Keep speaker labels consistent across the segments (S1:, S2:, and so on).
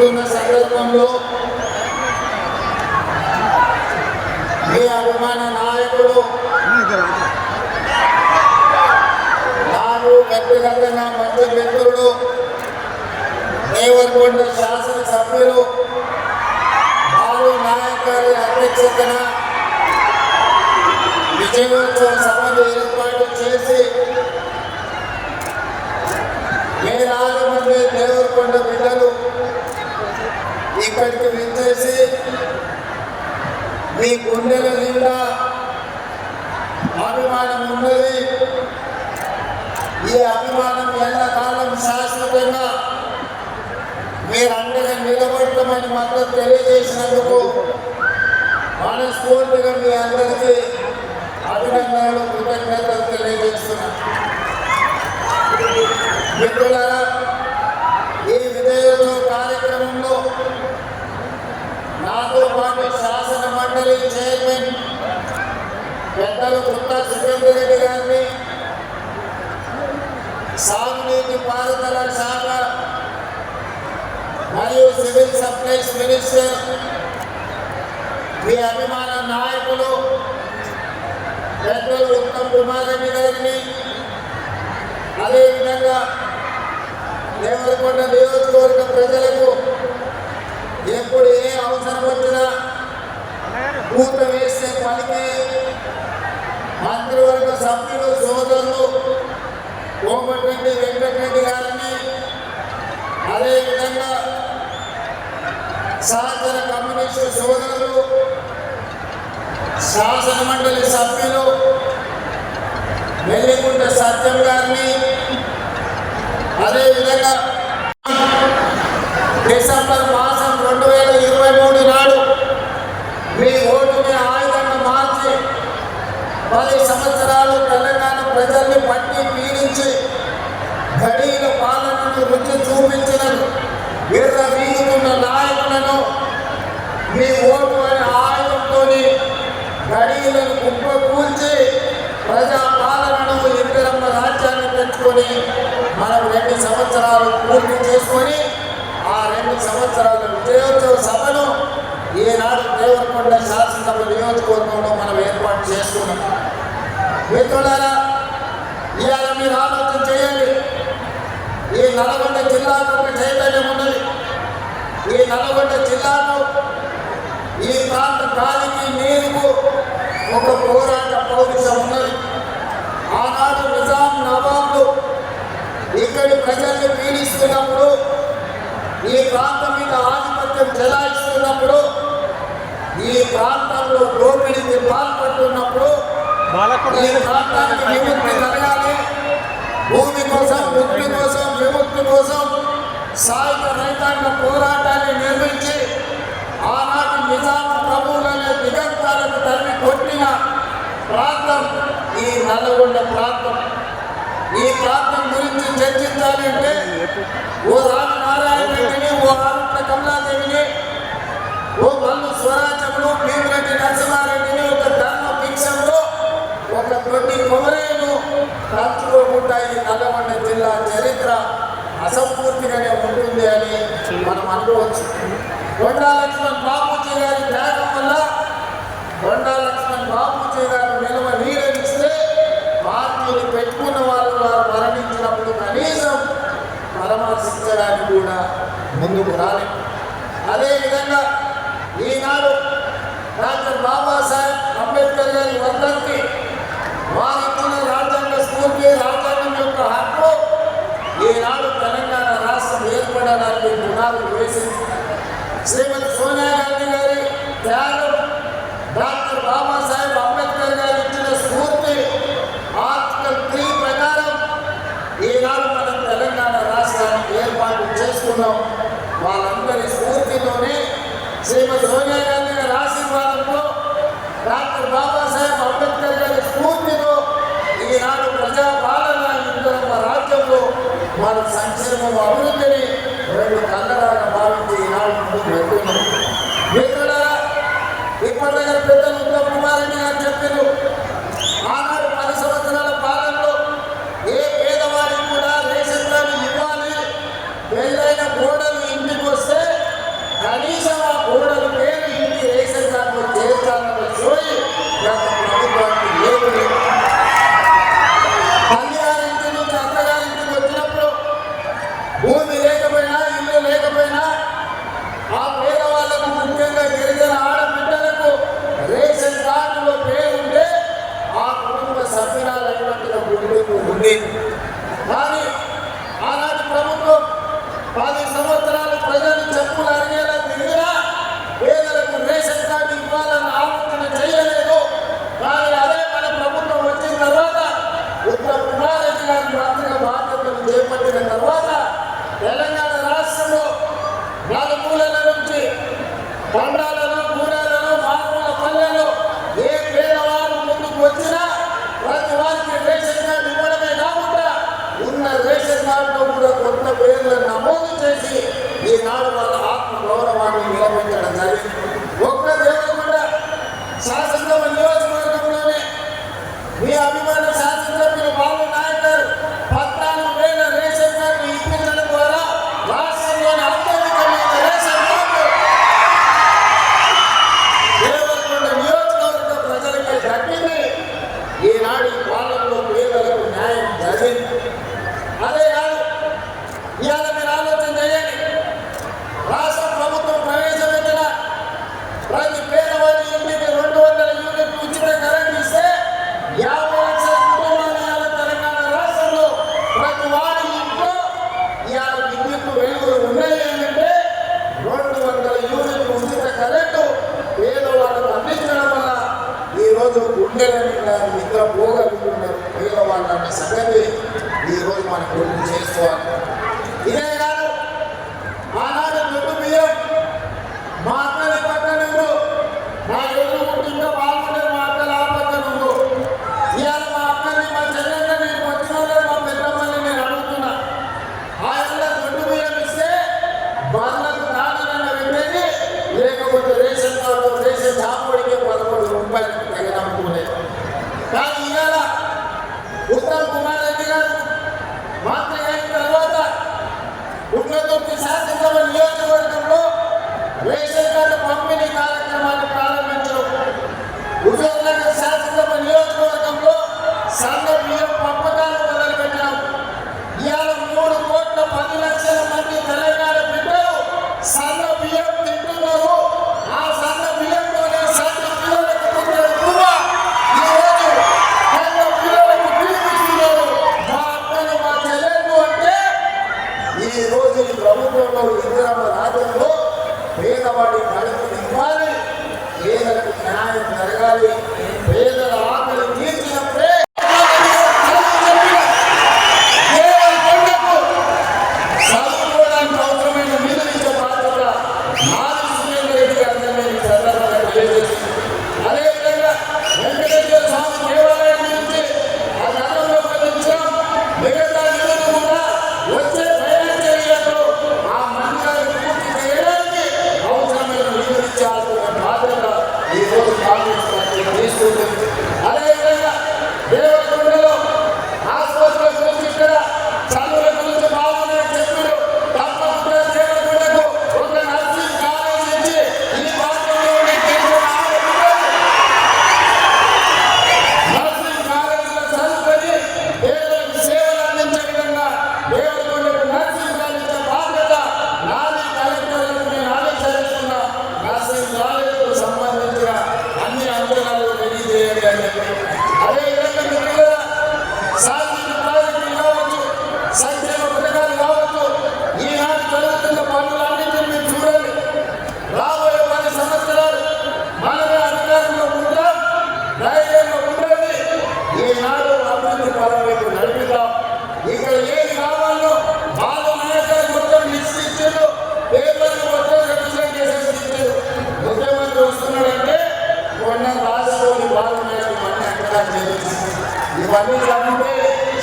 S1: ముందున్న సందర్భంలో మీ అభిమాన నాయకుడు నాకు వ్యక్తిగతంగా మంచి మిత్రుడు దేవరకొండ శాసనసభ్యులు బాలు నాయక్ గారి అధ్యక్షతన విజయోత్సవ సభను ఏర్పాటు చేసి వేలాది మంది దేవరకొండ బిడ్డలు ఇక్కడికి విచ్చేసి మీ గుండెల నిండా అభిమానం ఉన్నది. ఈ అభిమానం ఎల్లకాలం శాశ్వతంగా మీరు అండగా నిలబడతామని మద్దతు తెలియజేసినందుకు మనస్ఫూర్తిగా మీ అందరికీ అభినందనలు కృతజ్ఞతలు తెలియజేస్తున్నాను మిత్రులారా శాసన మండలి చైర్మన్ పెద్దలు గుత్తా సురేందర్ రెడ్డి గారిని సాగునీటి పారుదల శాఖ మరియు సివిల్ సప్లైస్ మినిస్టర్ మీ అభిమాన నాయకులు పెద్దలు ఉత్తమ్ కుమార్ రెడ్డి గారిని అదేవిధంగా దేవరకొండ నియోజకవర్గ ప్రజలకు ఎప్పుడు ఏ అవసరం వచ్చినా పూత వేస్తే పనికి మంత్రివర్గ సభ్యులు సోదరులు కోమటిరెడ్డి వెంకటరెడ్డి గారిని అదేవిధంగా సహచర కమ్యూనిస్టు సోదరులు శాసన మండలి సభ్యులు మెల్లిగుంట సత్యం గారిని అదేవిధంగా పది సంవత్సరాలు తెలంగాణ ప్రజల్ని పట్టి పీడించి గడీల పాలనను రుచి చూపించిన వీర వీరున్న నాయకులను మీ ఓటు అనే ఆయుధంతో గడీలను కుప్ప కూల్చి ప్రజా పాలనను ఇందిరమ్మ రాజ్యాన్ని పెట్టుకొని మనం రెండు సంవత్సరాలు పూర్తి చేసుకొని ఆ రెండు సంవత్సరాల విజయోత్సవ సభను ఈనాడు దేవరకొండ శాసనసభ నియోజకవర్గంలో మనం ఏర్పాటు చేసుకున్నాం. మిత్రులారా ఇవాళ మీరు ఆలోచన చేయండి. ఈ నల్గొండ జిల్లాకు ఒక చైతన్యం ఉన్నది. ఈ నల్గొండ జిల్లాకు ఈ ప్రాంత గాలికి నీరుకు ఒక పోరాట పౌరుషం ఉన్నది. ఆనాడు నిజాం నవాబు ఇక్కడి ప్రజల్ని పీడిస్తున్నప్పుడు ఈ ప్రాంతం మీద ఆధిపత్యం చెలాయిస్తున్నప్పుడు ఈ ప్రాంతంలో దోపిడీకి పాల్పడుతున్నప్పుడు ఈ ప్రాంతానికి విముక్తి భూమి కోసం ముక్తి కోసం విముక్తి కోసం సాయుధ రైతాంగ పోరాటాన్ని నిర్మించి ఆనాటి నిజాం ప్రభువులనే దిగంతాలకు తరిమి కొట్టిన ప్రాంతం ఈ నల్లగొండ ప్రాంతం. ఈ ప్రాంతం గురించి చర్చించాలి అంటే ఓ రామ నారాయణ రెడ్డిని ఓ ఆరుట్ల కమలాదేవిని ఓ మల్లు స్వరాజ్యములు భీమిరెడ్డి నరసింహారెడ్డిని ఒక ధర్మ భిక్షంలో ఒక కొమరేను తలుచుకోకుండా ఈ నల్లగొండ జిల్లా చరిత్ర అసంపూర్తిగానే ఉంటుంది అని మనం అనుకోవచ్చు. కొండా లక్ష్మణ్ బాపూజీ గారి త్యాగం వల్ల కొండా లక్ష్మణ్ బాపూజీ గారు నిలవ నీరెనిస్తే పార్టీని పెట్టుకున్న వాళ్ళు వారు మరణించినప్పుడు కనీసం పరామర్శించడానికి కూడా ముందుకు రాలేదు అదేవిధంగా ఈనాడు డాక్టర్ బాబాసాహెబ్ అంబేద్కర్ గారి వర్ధంతి రాజ్యాంగ రాజ్యాంగం యొక్క హక్కు. ఈనాడు తెలంగాణ రాష్ట్రం ఏర్పడడానికి పునాదులు వేసింది శ్రీమతి సోనియా గాంధీ గారి త్యాగం డాక్టర్ బాబాసాహెబ్ అంబేద్కర్ గారు ఇచ్చిన స్ఫూర్తి ఆర్టికల్ త్రీ ప్రకారం ఈనాడు మనం తెలంగాణ రాష్ట్రాన్ని ఏర్పాటు చేసుకున్నాం. వాళ్ళందరి స్ఫూర్తితోనే శ్రీమతి సోనియా గాంధీ గారి ఆశీర్వాదంతో డాక్టర్ బాబాసాహెబ్ అంబేద్కర్ అభివృద్ధిని రెండు కన్నడాగా శాసనసభ నియోజకవర్గంలోనే మీ అభిమాన గుండెలను నిద్ర పోగలుగుతున్న పేదవాళ్ళ సంగతి ఈరోజు మనం చేసుకోవాలి ఇదే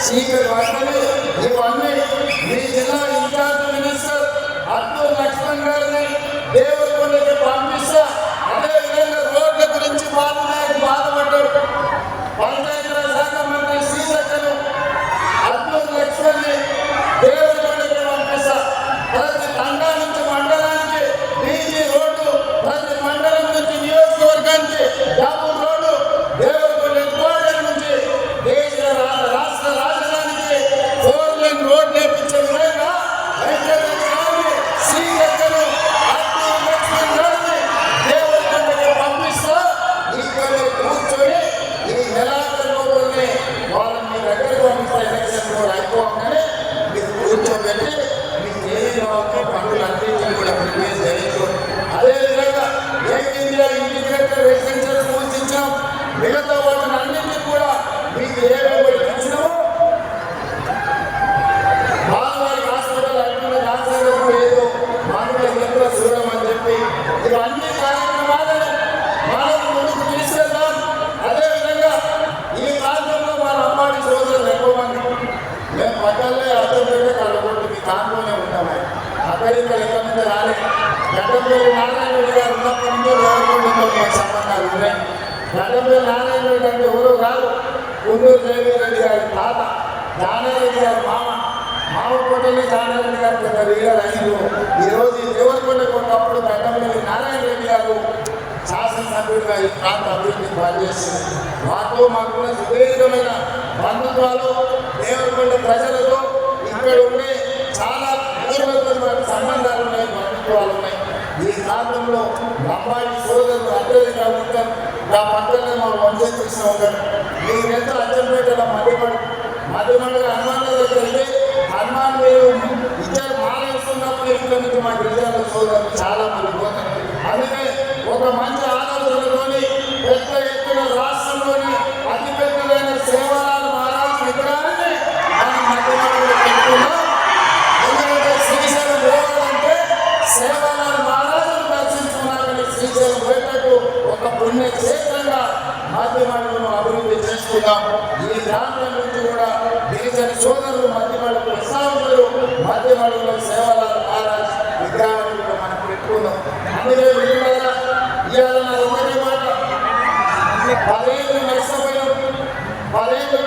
S1: Sieben, warte. దానారెడ్డి గారు మామ మామకోటలో దానారెడ్డి గారు పెద్ద లీడర్ అయ్యారు ఈరోజు దేవరకొండకు ఉన్నప్పుడు గడ్డపల్లి నారాయణ రెడ్డి గారు శాసనసభ్యుడిగా ఈ ప్రాంత అభివృద్ధికి పనిచేసి మాకు మాకున్న సుదీర్ఘమైన బంధుత్వాలు దేవరకొండ ప్రజలతో ఇక్కడ ఉండే చాలా పూర్వమైన సంబంధాలు ఉన్నాయి బంధుత్వాలు ఉన్నాయి. ఈ ప్రాంతంలో అమ్మాయి సోదరులు అత్యధికంగా ఉంటారు నా పక్కనే మా చేసిన ఉంటాడు మీరెంత అచ్చంపేటలో మధ్యపడి అదేమనగా హనుమాన్ దగ్గరికి హనుమాన్ మీరు ఇద్దరు మాల వేసుకున్నప్పుడు ఇక్కడ మా గిరిజాల సోదరులు చాలా మంది అందుకే ఒక మంచి ఆలోచనలోని పెద్ద ఎత్తున రాష్ట్రంలోని అతిపెద్దదైన సేవరాలు మహారాజు విగ్రహాన్ని మనం మధ్యలో ఎందుకంటే శ్రీశైలం పోవాలంటే సేవరాలు మహారాజును దర్శించుకున్నారని శ్రీశైలం పోయేటట్టు ఒక పుణ్యక్షేత్రంగా మాధ్యమాలను అభివృద్ధి చేసుకుందాం. ఈ దాంట్లో మాధ్యమాలలో సేవల ద్వారా విగ్రహాలు మనం పెట్టుకున్నాం అందులో విలువల ఇవాళ నా ఒకటే మాట. పదేళ్ళు నష్టపోయాం. పదేళ్ళు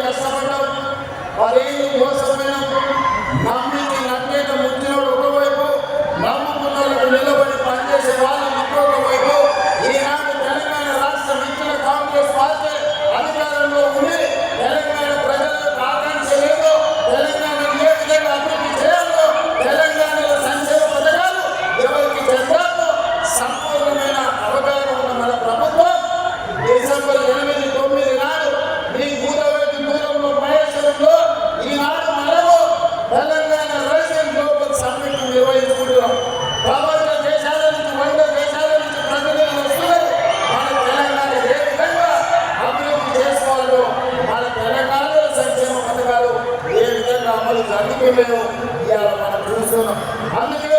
S1: విలువను ఇవాళ అందుకే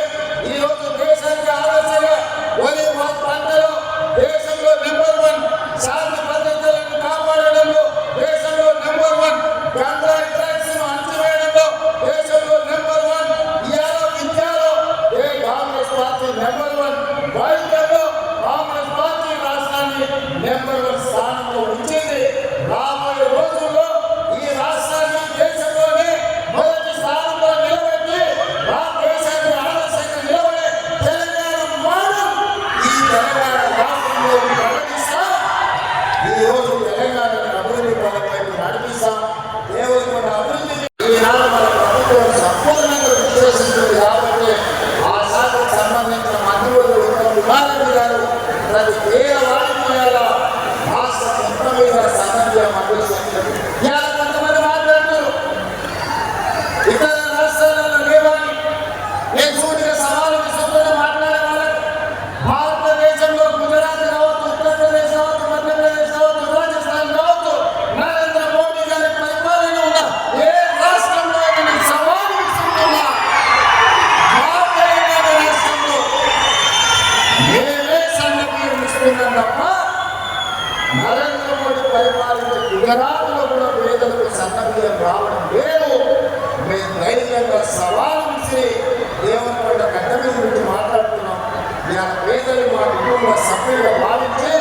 S1: గుజరాత్లో కూడా పేదలకు సన్నబియ్యం రావడం లేదు. మేము ధైర్యంగా సవాలు ఇచ్చి దేవుని కూడా గడ్డ మీద గురించి మాట్లాడుతున్నాం. ఇలా పేదలు మా కుటుంబ సభ్యులుగా భావించే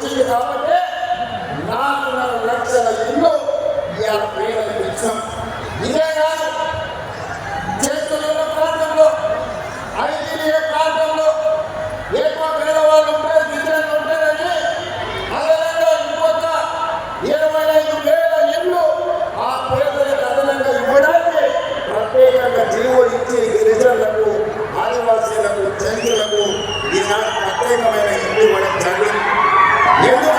S1: Gute Laune. 영동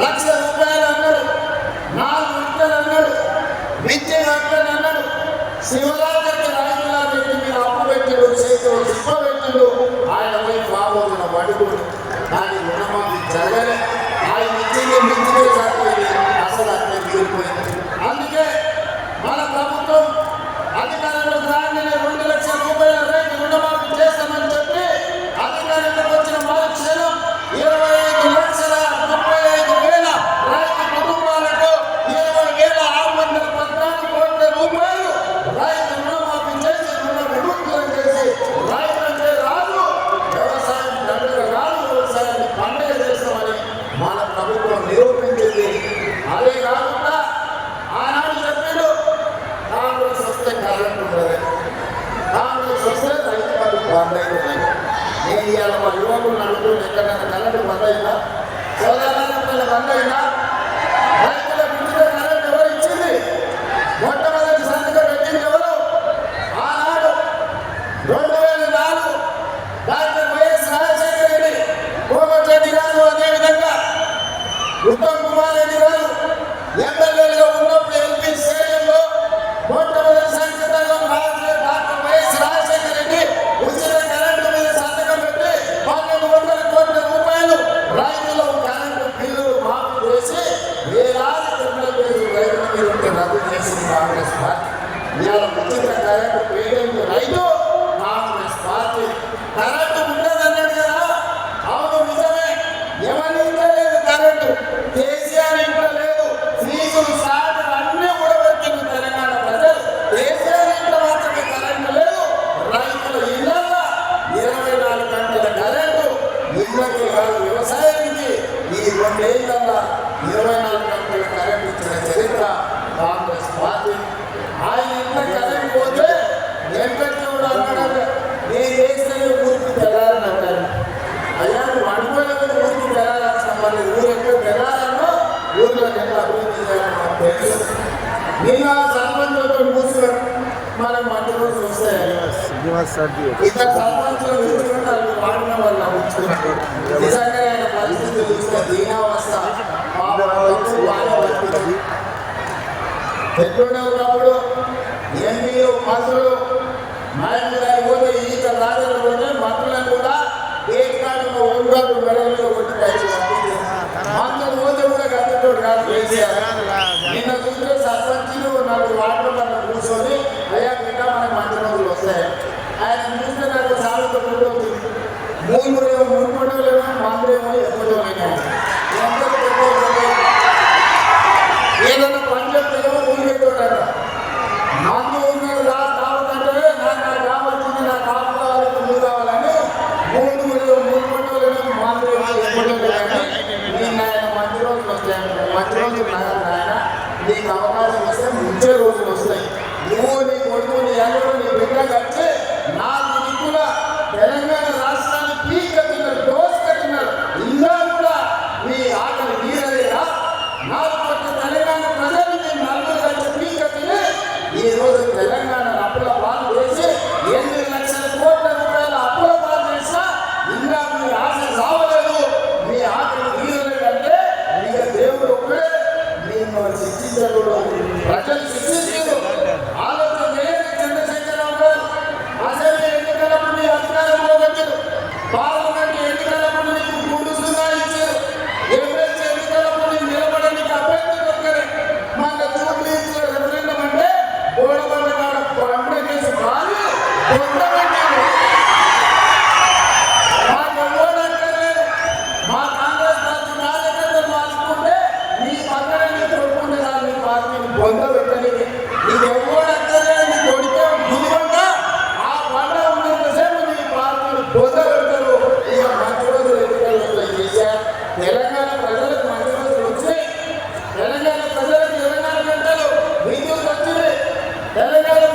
S1: లక్ష రూపాయలు అన్నారు. నాలుగు గంటలు అన్నాడు విద్య గంటలు అన్నాడు శివరాజు రాజులాజు మీరు అప్పు పెట్టిండు చేతిలో సిప్ప పెట్టిండు. ఆయన పోయి బాబోతున్న పడుకుడు. దాని రుణమాఫీ జరగలే. ఆయన ఇచ్చింది మించితే సరిపోయింది అసలు అక్కడ తీరిపోయింది మనం నిరూపించింది అదే కాకుండా ఆనాడు చెప్పాడు కాంగ్రెస్ వస్తే కరెంట్ ఉండదు కాంగ్రెస్ వస్తే రైతు పనులు బంద్ అవుతున్నాయి నేను ఇవాళ మా యువకులు నడుపుతున్న ఎక్కడైనా కరెంటు బంద్ అయిందా? సోదరుల బంద్ అయిందా? వేలాది తొమ్మిది వేలు రైతులు మీరు రాజు చేస్తున్నారు కాంగ్రెస్ పార్టీ ఇవాళ ముఖ్యంగా కార్యక్రమం ఊరికి వెళ్ళాలని మళ్ళీ ఊర్లో ఎట్లా అభివృద్ధి చేయాలని మాకు తెలుసు నిన్న సర్పంచులతో కూర్చున్నాం మనం మంచి రోజు వస్తే ఇద్దరు సర్పంచులు కూర్చుంటే వాళ్ళు వాడిన వాళ్ళు నవ్వుంచుకున్నారు నిజంగా ఆయన పరిస్థితి ఉన్నప్పుడు ఎంపీలు మంత్రులు నాయకులు అయిపోతే ఈత రాజులు పోతే కూడా ఏ కాలంలో ఓంగారు మెడలలో కొట్టి పైకి అందరు పోతే కూడా గద్దెటోడు కాదు నిన్న చూస్తే సర్పంచులు నాకు వాటర్ పట్ల కూర్చొని అయ్యా బిడ్డ మనకు మంచి రోజులు వస్తాయి. ఆయన చూస్తే నాకు చాలా తొమ్మిది మూడు మూడు మందులేమో ఎక్కువ